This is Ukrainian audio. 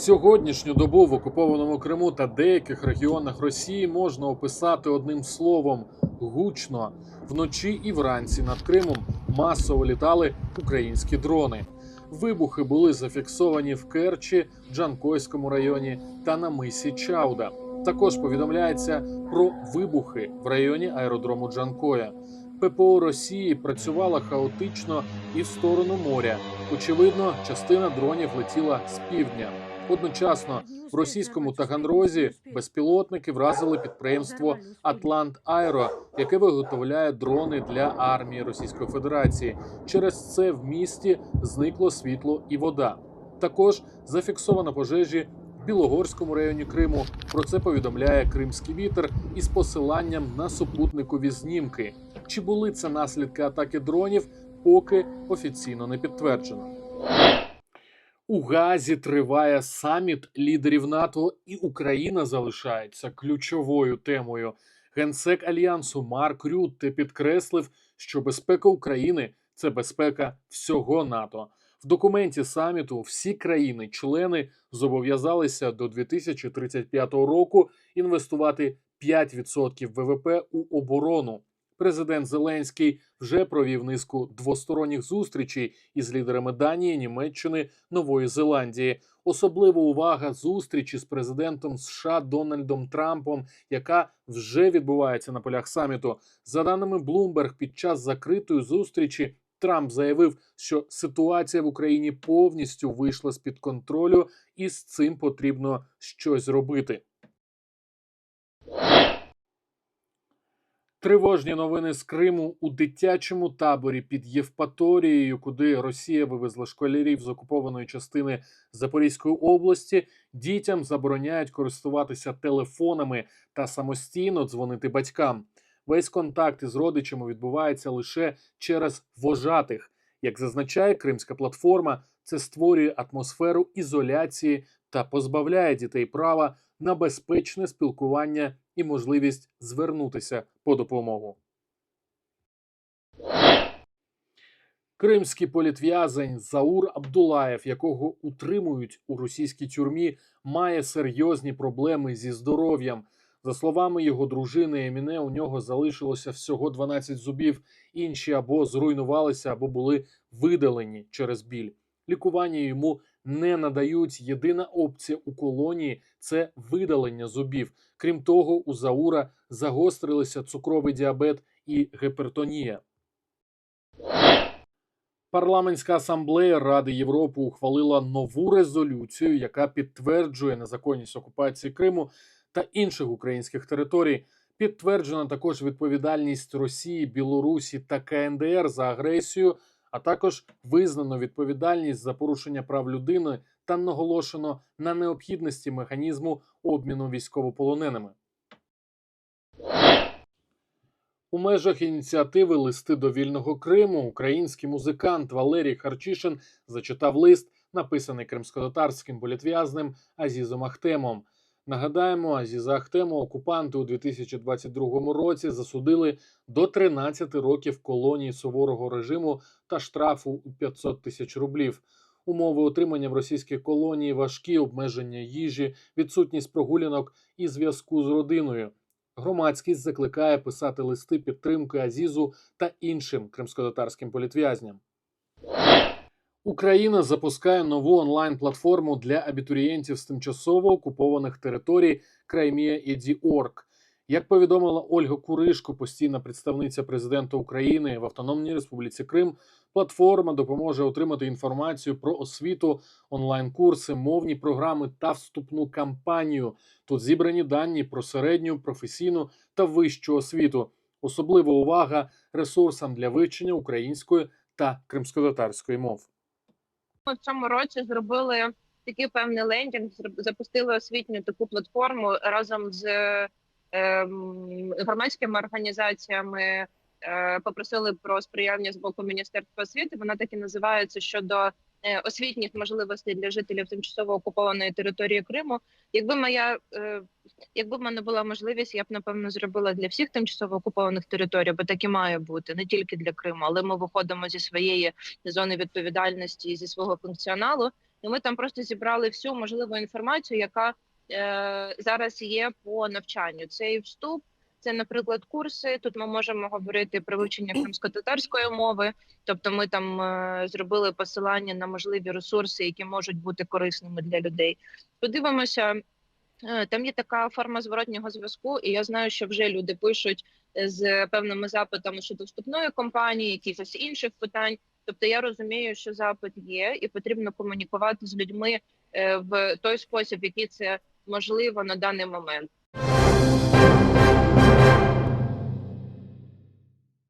Сьогоднішню добу в окупованому Криму та деяких регіонах Росії можна описати одним словом гучно. Вночі і вранці над Кримом масово літали українські дрони. Вибухи були зафіксовані в Керчі, Джанкойському районі та на мисі Чауда. Також повідомляється про вибухи в районі аеродрому Джанкоя. ППО Росії працювала хаотично і в сторону моря. Очевидно, частина дронів летіла з півдня. Одночасно в російському Таганрозі безпілотники вразили підприємство Атлант Аеро, яке виготовляє дрони для армії Російської Федерації. Через це в місті зникло світло і вода. Також зафіксовано пожежі в Білогорському районі Криму. Про це повідомляє Кримський вітер із посиланням на супутникові знімки. Чи були це наслідки атаки дронів, поки офіційно не підтверджено. У Газі триває саміт лідерів НАТО, і Україна залишається ключовою темою. Генсек альянсу Марк Рютте підкреслив, що безпека України це безпека всього НАТО. В документі саміту всі країни-члени зобов'язалися до 2035 року інвестувати 5% ВВП у оборону. Президент Зеленський вже провів низку двосторонніх зустрічей із лідерами Данії, Німеччини, Нової Зеландії. Особлива увага зустрічі з президентом США Дональдом Трампом, яка вже відбувається на полях саміту. За даними Bloomberg, під час закритої зустрічі Трамп заявив, що ситуація в Україні повністю вийшла з під контролю, і з цим потрібно щось робити. Тривожні новини з Криму у дитячому таборі під Євпаторією, куди Росія вивезла школярів з окупованої частини Запорізької області. Дітям забороняють користуватися телефонами та самостійно дзвонити батькам. Весь контакт із родичами відбувається лише через вожатих. Як зазначає Кримська платформа, це створює атмосферу ізоляції та позбавляє дітей права на безпечне спілкування і можливість звернутися по допомогу. Кримський політв'язень Заур Абдулаєв, якого утримують у російській тюрмі, має серйозні проблеми зі здоров'ям. За словами його дружини Еміне, у нього залишилося всього 12 зубів. Інші або зруйнувалися, або були видалені через біль. Лікування йому не надають. Єдина опція у колонії це видалення зубів. Крім того, у Заура загострилися цукровий діабет і гипертонія. Парламентська асамблея Ради Європи ухвалила нову резолюцію, яка підтверджує незаконність окупації Криму та інших українських територій. Підтверджена також відповідальність Росії, Білорусі та КНДР за агресію, а також визнано відповідальність за порушення прав людини та наголошено на необхідності механізму обміну військовополоненими. У межах ініціативи Листи до вільного Криму український музикант Валерій Харчишин зачитав лист, написаний кримськотатарським політв'язнем Азізом Ахтемом. Нагадаємо, Азіза Ахтему окупанти у 2022 році засудили до 13 років колонії суворого режиму та штрафу у 500 тисяч рублів. Умови отримання в російській колонії важкі обмеження їжі, відсутність прогулянок і зв'язку з родиною. Громадськість закликає писати листи підтримки Азізу та іншим кримськотатарським політв'язням. Україна запускає нову онлайн-платформу для абітурієнтів з тимчасово окупованих територій Краймія Еді.Орг. Як повідомила Ольга Куришко, постійна представниця президента України в Автономній Республіці Крим, платформа допоможе отримати інформацію про освіту, онлайн-курси, мовні програми та вступну кампанію. Тут зібрані дані про середню, професійну та вищу освіту. Особлива увага ресурсам для вивчення української та кримськотатарської мов. Ми в цьому році зробили такий певний лендінг, запустили освітню таку платформу разом з ем, громадськими організаціями. Е, попросили про сприяння з боку Міністерства освіти. Вона так і називається щодо освітніх можливостей для жителів тимчасово окупованої території Криму. Якби моя е, якби в мене була можливість, я б напевно зробила для всіх тимчасово окупованих територій, бо так і має бути не тільки для Криму, але ми виходимо зі своєї зони відповідальності зі свого функціоналу. і ми там просто зібрали всю можливу інформацію, яка е, зараз є по навчанню. Це і вступ, це, наприклад, курси. Тут ми можемо говорити про вивчення кримсько-татарської мови. Тобто, ми там е, зробили посилання на можливі ресурси, які можуть бути корисними для людей. Подивимося. е, Там є така форма зворотнього зв'язку, і я знаю, що вже люди пишуть е, з певними запитами щодо вступної кампанії, якихось інших питань. Тобто я розумію, що запит є, і потрібно комунікувати з людьми е, в той спосіб, який це можливо на даний момент.